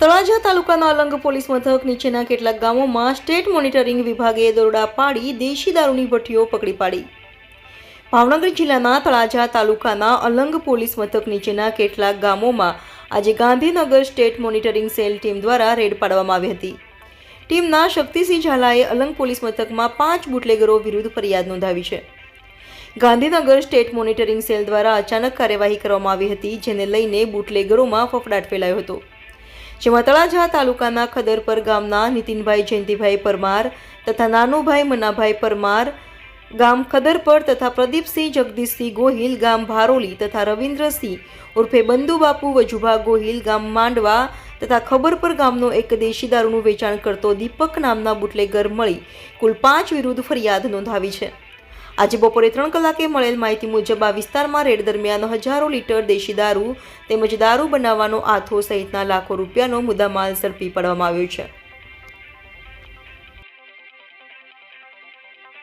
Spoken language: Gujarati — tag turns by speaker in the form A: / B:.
A: તળાજા તાલુકાના અલંગ પોલીસ મથક નીચેના કેટલાક ગામોમાં સ્ટેટ મોનિટરિંગ વિભાગે દરોડા પાડી દેશી દારૂની ભઠ્ઠીઓ પકડી પાડી. ભાવનગર જિલ્લાના તળાજા તાલુકાના અલંગ પોલીસ મથક નીચેના કેટલાક ગામોમાં આજે Gandhinagar state monitoring cell team દ્વારા રેડ પાડવામાં આવી હતી. ટીમના શક્તિસિંહ ઝાલાએ અલંગ પોલીસ મથકમાં પાંચ બુટલેગરો વિરુદ્ધ ફરિયાદ નોંધાવી છે. ગાંધીનગર સ્ટેટ મોનિટરિંગ સેલ દ્વારા અચાનક કાર્યવાહી કરવામાં આવી હતી, જેને લઈને બુટલેગરોમાં ફફડાટ ફેલાયો હતો. જેમાં તળાજા તાલુકાના ખદરપર ગામના નીતિનભાઈ, જયંતિભાઈ પરમાર તથા નાનુભાઈ મનાભાઈ પરમાર, ગામ ખદરપર તથા પ્રદીપસિંહ, જગદીશસિંહ ગોહિલ, ગામ ભારોલી તથા રવિન્દ્રસિંહ ઉર્ફે બંધુબાપુ વજુભા ગોહિલ, ગામ માંડવા તથા ખબરપર ગામનો એક દેશી દારૂનું વેચાણ કરતો દીપક નામના બુટલેગર મળી કુલ પાંચ વિરુદ્ધ ફરિયાદ નોંધાવી છે. આજે બપોરે ત્રણ કલાકે મળેલ માહિતી મુજબ આ વિસ્તારમાં રેડ દરમિયાન હજારો લીટર દેશી દારૂ તેમજ દારૂ બનાવવાનો આથો સહિતના લાખો રૂપિયાનો મુદ્દામાલ ઝડપી પાડવામાં આવ્યો છે.